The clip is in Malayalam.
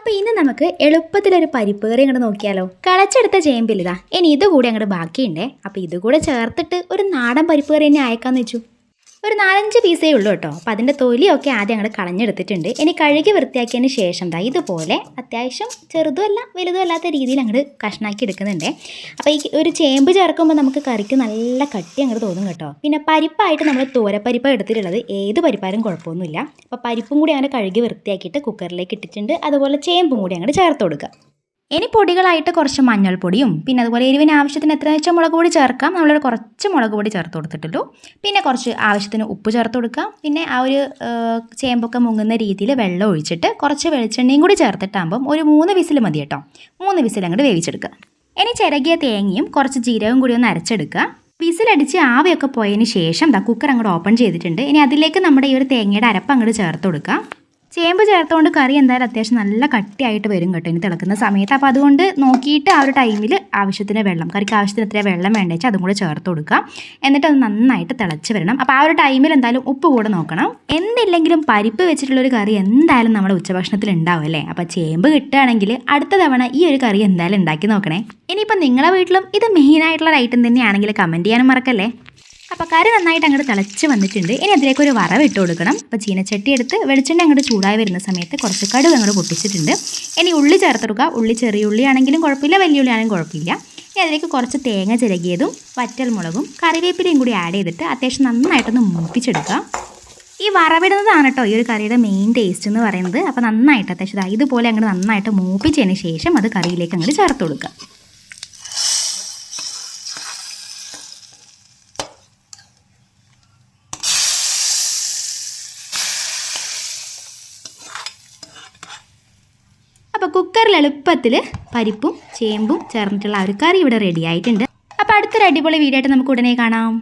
അപ്പോൾ ഇന്ന് നമുക്ക് എളുപ്പത്തിലൊരു പരിപ്പ് കറി അങ്ങോട്ട് നോക്കിയാലോ? കളച്ചെടുത്ത ചേമ്പിലിതാ ഇനി ഇതുകൂടി അങ്ങോട്ട് ബാക്കിയുണ്ടേ. അപ്പോൾ ഇതുകൂടെ ചേർത്തിട്ട് ഒരു നാടൻ പരിപ്പ് കറി തന്നെ അയക്കാന്ന് വെച്ചു. ഒരു നാലഞ്ച് പീസേ ഉള്ളൂ കേട്ടോ. അപ്പോൾ അതിന്റെ തൊലിയൊക്കെ ആദ്യം അങ്ങോട്ട് കളഞ്ഞെടുത്തിട്ടുണ്ട്. ഇനി കഴുകി വൃത്തിയാക്കിയതിന് ശേഷം ദാ ഇതുപോലെ അത്യാവശ്യം ചെറുതുമല്ല വലുതും അല്ലാത്ത രീതിയിൽ അങ്ങോട്ട് കഷ്ണാക്കി എടുക്കുന്നുണ്ട്. അപ്പോൾ ഈ ഒരു ചേമ്പ് ചേർക്കുമ്പോൾ നമുക്ക് കറിക്ക് നല്ല കട്ടി അങ്ങോട്ട് തോന്നും കേട്ടോ. പിന്നെ പരിപ്പായിട്ട് നമ്മൾ തോരപ്പരിപ്പ് എടുത്തിട്ടുള്ളത്. ഏത് പരിപ്പാലും കുഴപ്പമൊന്നുമില്ല. അപ്പോൾ പരിപ്പും കൂടി അങ്ങനെ കഴുകി വൃത്തിയാക്കിയിട്ട് കുക്കറിലേക്ക് ഇട്ടിട്ടുണ്ട്. അതുപോലെ ചേമ്പും കൂടി അങ്ങോട്ട് ചേർത്ത് കൊടുക്കുക. ഇനി പൊടികളായിട്ട് കുറച്ച് മഞ്ഞൾപ്പൊടിയും പിന്നെ അതുപോലെ എരിവിന് ആവശ്യത്തിന് എത്ര വെച്ചാൽ മുളക് പൊടി ചേർക്കാം. നമ്മളൊരു കുറച്ച് മുളക് പൊടി ചേർത്ത് കൊടുത്തിട്ടുള്ളൂ. പിന്നെ കുറച്ച് ആവശ്യത്തിന് ഉപ്പ് ചേർത്ത് കൊടുക്കാം. പിന്നെ ആ ഒരു ചേമ്പൊക്കെ മുങ്ങുന്ന രീതിയിൽ വെള്ളം ഒഴിച്ചിട്ട് കുറച്ച് വെളിച്ചെണ്ണയും കൂടി ചേർത്തിട്ടാകുമ്പം ഒരു മൂന്ന് വിസിൽ മതി കേട്ടോ. മൂന്ന് വിസിൽ അങ്ങോട്ട് വേവിച്ചെടുക്കുക. ഇനി ചിരകിയ തേങ്ങയും കുറച്ച് ജീരകവും കൂടി ഒന്ന് അരച്ചെടുക്കുക. വിസിലടിച്ച് ആവിയൊക്കെ പോയതിന് ശേഷം ദാ കുക്കർ അങ്ങോട്ട് ഓപ്പൺ ചെയ്തിട്ടുണ്ട്. ഇനി അതിലേക്ക് നമ്മുടെ ഈ ഒരു തേങ്ങയുടെ അരപ്പ് അങ്ങോട്ട് ചേർത്ത് കൊടുക്കാം. ചേമ്പ് ചേർത്തുകൊണ്ട് കറി എന്തായാലും അത്യാവശ്യം നല്ല കട്ടിയായിട്ട് വരും കേട്ടോ. ഇനി തിളക്കുന്ന സമയത്ത്. അപ്പോൾ അതുകൊണ്ട് നോക്കിയിട്ട് ആ ഒരു ടൈമിൽ ആവശ്യത്തിന് വെള്ളം കറിക്ക് ആവശ്യത്തിന് എത്ര വെള്ളം വേണ്ടേച്ച് അതും കൂടെ ചേർത്ത് കൊടുക്കുക. എന്നിട്ട് അത് നന്നായിട്ട് തിളച്ച് വരണം. അപ്പോൾ ആ ഒരു ടൈമിൽ എന്തായാലും ഉപ്പ് കൂടെ നോക്കണം. എന്തില്ലെങ്കിലും പരിപ്പ് വെച്ചിട്ടുള്ളൊരു കറി എന്തായാലും നമ്മുടെ ഉച്ചഭക്ഷണത്തിൽ ഉണ്ടാവും അല്ലേ? അപ്പോൾ ചേമ്പ് കിട്ടുകയാണെങ്കിൽ അടുത്ത തവണ ഈ ഒരു കറി എന്തായാലും ഉണ്ടാക്കി നോക്കണേ. ഇനിയിപ്പോൾ നിങ്ങളുടെ വീട്ടിലും ഇത് മെയിനായിട്ടുള്ള ഐറ്റം തന്നെയാണെങ്കിൽ കമന്റ് ചെയ്യാനും മറക്കല്ലേ? അപ്പോൾ കറി നന്നായിട്ട് അങ്ങോട്ട് തിളച്ച് വന്നിട്ടുണ്ട്. ഇനി അതിലേക്ക് ഒരു വറവ് ഇട്ട് കൊടുക്കണം. അപ്പോൾ ചീനച്ചട്ടി എടുത്ത് വെളിച്ചെണ്ണ അങ്ങോട്ട് ചൂടായി വരുന്ന സമയത്ത് കുറച്ച് കടുവ് അങ്ങോട്ട് പൊട്ടിച്ചിട്ടുണ്ട്. ഇനി ഉള്ളി ചേർത്തെടുക്കുക ഉള്ളി ചെറിയ ഉള്ളി ആണെങ്കിലും കുഴപ്പമില്ല വലിയ ഉള്ളി ആണെങ്കിലും കുഴപ്പമില്ല. ഇനി അതിലേക്ക് കുറച്ച് തേങ്ങ ചിരകിയതും വറ്റൽമുളകും കറിവേപ്പിലയും കൂടി ആഡ് ചെയ്തിട്ട് അത്യാവശ്യം നന്നായിട്ടൊന്ന് മൂപ്പിച്ചെടുക്കുക. ഈ വറവിടുന്നതാണ് കേട്ടോ ഈ ഒരു കറിയുടെ മെയിൻ ടേസ്റ്റ് എന്ന് പറയുന്നത്. അപ്പോൾ നന്നായിട്ട് അത്യാവശ്യം ഇതുപോലെ അങ്ങോട്ട് നന്നായിട്ട് മൂപ്പിച്ചതിന് ശേഷം അത് കറിയിലേക്ക് അങ്ങോട്ട് ചേർത്ത് കൊടുക്കുക. അപ്പോൾ കുക്കറിൽ എളുപ്പത്തിൽ പരിപ്പും ചേമ്പും ചേർന്നിട്ടുള്ള ഒരു കറി ഇവിടെ റെഡി ആയിട്ടുണ്ട്. അപ്പോൾ അടുത്തൊരു അടിപൊളി വീഡിയോ ആയിട്ട് നമുക്ക് ഉടനെ കാണാം.